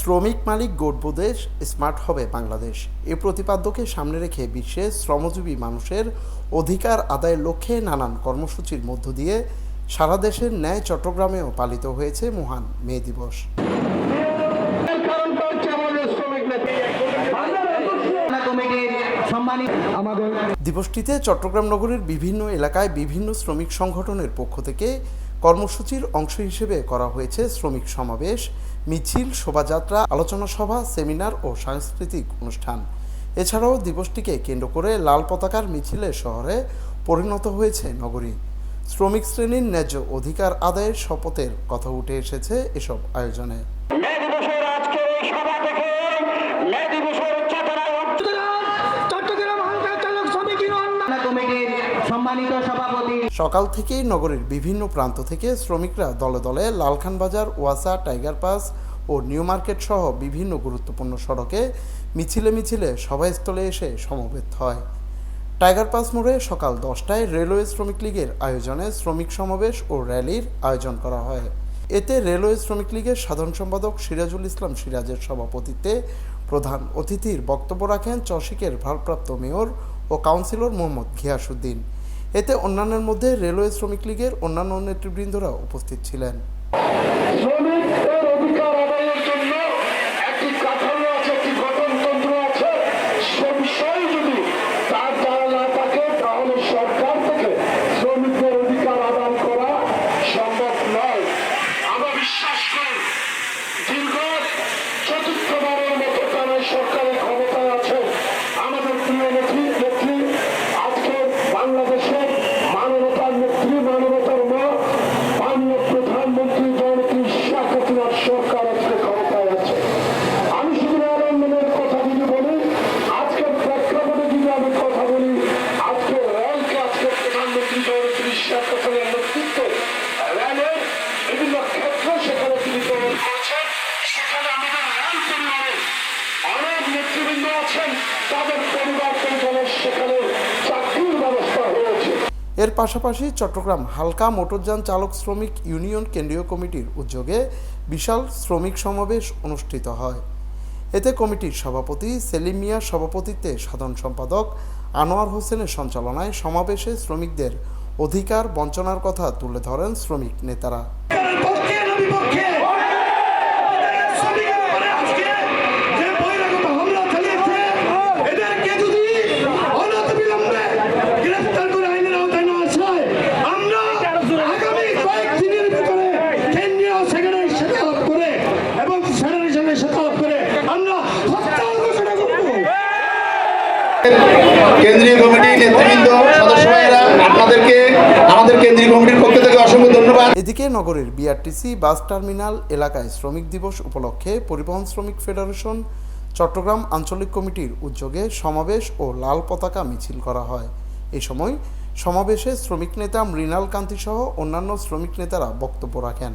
শ্রমিক মালিক গড়ব দেশ স্মার্ট হবে বাংলাদেশ। এ প্রতিপাদ্যকে সামনে রেখে বিশ্বে শ্রমজীবী মানুষের অধিকার আদায়ের লক্ষ্যে নানান কর্মসূচির মধ্য দিয়ে সারা দেশের ন্যায় চট্টগ্রামেও পালিত হয়েছে মহান মে দিবস। দিবসটিতে চট্টগ্রাম নগরের বিভিন্ন এলাকায় বিভিন্ন শ্রমিক সংগঠনের পক্ষ থেকে কর্মসূচির অংশ হিসেবে করা হয়েছে শ্রমিক সমাবেশ, মিছিল, শোভাযাত্রা, আলোচনা সভা, সেমিনার ও সাংস্কৃতিক অনুষ্ঠান। এছাড়াও দিবসটিকে কেন্দ্র করে লাল পতাকার মিছিলে শহরে পরিণত হয়েছে নগরী। শ্রমিক শ্রেণির ন্যায্য অধিকার আদায়ের শপথের কথা উঠে এসেছে এসব আয়োজনে। দিবসের আজকের এই সভা থেকে মে দিবসের চেতনায় চট্টগ্রাম হালকা চালক শ্রমিক ইউনিয়ন কমিটির সম্মানিত সভাপতি সকাল থেকেই নগরের বিভিন্ন প্রান্ত থেকে শ্রমিকরা দলে দলে লালখান বাজার, ওয়াসা, টাইগার পাস ও নিউ মার্কেট সহ বিভিন্ন গুরুত্বপূর্ণ সড়কে মিছিলে মিছিলে সভাস্থলে এসে সমবেত হয়। টাইগার পাস মোড়ে সকাল দশটায় রেলওয়ে শ্রমিক লীগের আয়োজনে শ্রমিক সমাবেশ ও র্যালির আয়োজন করা হয়। এতে রেলওয়ে শ্রমিক লীগের সাধারণ সম্পাদক সিরাজুল ইসলাম সিরাজের সভাপতিত্বে প্রধান অতিথির বক্তব্য রাখেন চসিকের ভারপ্রাপ্ত মেয়র ও কাউন্সিলর মোহাম্মদ ঘিয়াসুদ্দিন এতে অন্যান্যের মধ্যে রেলওয়ে শ্রমিক লীগের অন্যান্য নেতৃবৃন্দরা উপস্থিত ছিলেন। শ্রমিকদের অধিকার আদায়ের জন্য একটি কাঠামো নেতৃবৃন্দ আছেন তাদের পরিবার পরিজনের সেখানে চাকরির ব্যবস্থা হয়েছে। এর পাশাপাশি চট্টগ্রাম হালকা মোটরযান চালক শ্রমিক ইউনিয়ন কেন্দ্রীয় কমিটির উদ্যোগে বিশাল শ্রমিক সমাবেশ অনুষ্ঠিত হয়। এতে কমিটির সভাপতি সেলিম মিয়ার সভাপতিত্বে সাধারণ সম্পাদক আনোয়ার হোসেনের সঞ্চালনায় সমাবেশে শ্রমিকদের অধিকার বঞ্চনার কথা তুলে ধরেন শ্রমিক নেতারা। কেন্দ্রীয় কমিটির নেতৃবৃন্দ সদস্য ভাইয়েরা আপনাদেরকে আমাদের কেন্দ্রীয় কমিটির পক্ষ থেকে অসংখ্য ধন্যবাদ। এদিকে নগরের বিআরটিসি বাস টার্মিনাল এলাকায় শ্রমিক দিবস উপলক্ষে পরিবহন শ্রমিক ফেডারেশন চট্টগ্রাম আঞ্চলিক কমিটির উদ্যোগে সমাবেশ ও লাল পতাকা মিছিল করা হয়। এ সময় সমাবেশে শ্রমিক নেতা মৃণাল কান্তি সহ অন্যান্য শ্রমিক নেতারা বক্তব্য রাখেন।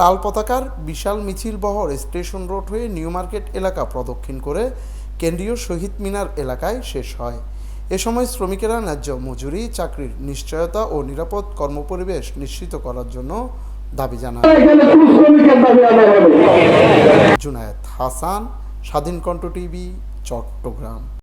লাল পতাকার বিশাল মিছিল বহর স্টেশন রোড হয়ে নিউ মার্কেট এলাকা প্রদক্ষিণ করে কেন্দ্রীয় শহীদ মিনার এলাকায় শেষ হয়। এ সময় শ্রমিকেরা ন্যায্য মজুরি, চাকরির নিশ্চয়তা ও নিরাপদ কর্মপরিবেশ নিশ্চিত করার জন্য দাবি জানান জুনায়েদ হাসান, স্বাধীন কণ্ঠ টিভি, চট্টগ্রাম।